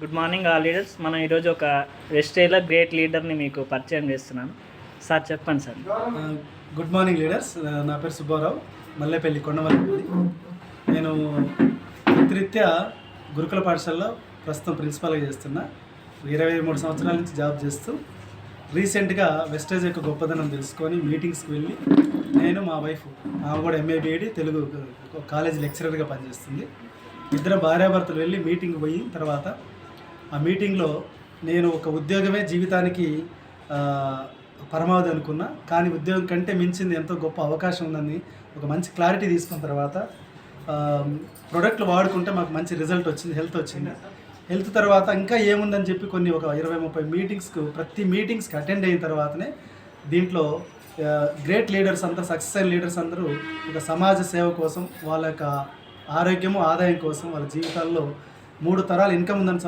Good morning all leaders మనం ఈరోజు ఒక వెస్టేలో గ్రేట్ లీడర్ని మీకు పరిచయం చేస్తున్నాను. సార్ చెప్పండి సార్ గుడ్ మార్నింగ్ లీడర్స్ నా పేరు సుబ్బారావు. మల్లెపల్లి కొండమల్లి నేను వృత్తిరీత్యా గురుకుల పాఠశాలలో ప్రస్తుతం ప్రిన్సిపాల్గా చేస్తున్నా. ఇరవై మూడు సంవత్సరాల నుంచి జాబ్ చేస్తూ రీసెంట్గా వెస్టేజ్ యొక్క గొప్పదనం తెలుసుకొని మీటింగ్స్కి వెళ్ళి నేను మా వైఫ్ ఆమె కూడా ఎంఏ తెలుగు కాలేజ్ లెక్చరర్గా పనిచేస్తుంది. ఇద్దరు భార్యాభర్తలు వెళ్ళి మీటింగ్ పోయిన తర్వాత ఆ మీటింగ్లో నేను ఒక ఉద్యోగమే జీవితానికి పరమావధి అనుకున్నా. కానీ ఉద్యోగం కంటే మించింది ఎంతో గొప్ప అవకాశం ఉందని ఒక మంచి క్లారిటీ తీసుకున్న తర్వాత ప్రొడక్ట్లు వాడుకుంటే మాకు మంచి రిజల్ట్ వచ్చింది హెల్త్ వచ్చింది. హెల్త్ తర్వాత ఇంకా ఏముందని చెప్పి కొన్ని ఒక ఇరవై ముప్పై మీటింగ్స్కు ప్రతి మీటింగ్స్కి అటెండ్ అయిన తర్వాతనే దీంట్లో గ్రేట్ లీడర్స్ అందరూ సక్సెస్ అయిన లీడర్స్ అందరూ ఒక సమాజ సేవ కోసం వాళ్ళ యొక్క ఆరోగ్యము ఆదాయం కోసం వాళ్ళ జీవితాల్లో మూడు తరాల ఇన్కమ్ ఉందని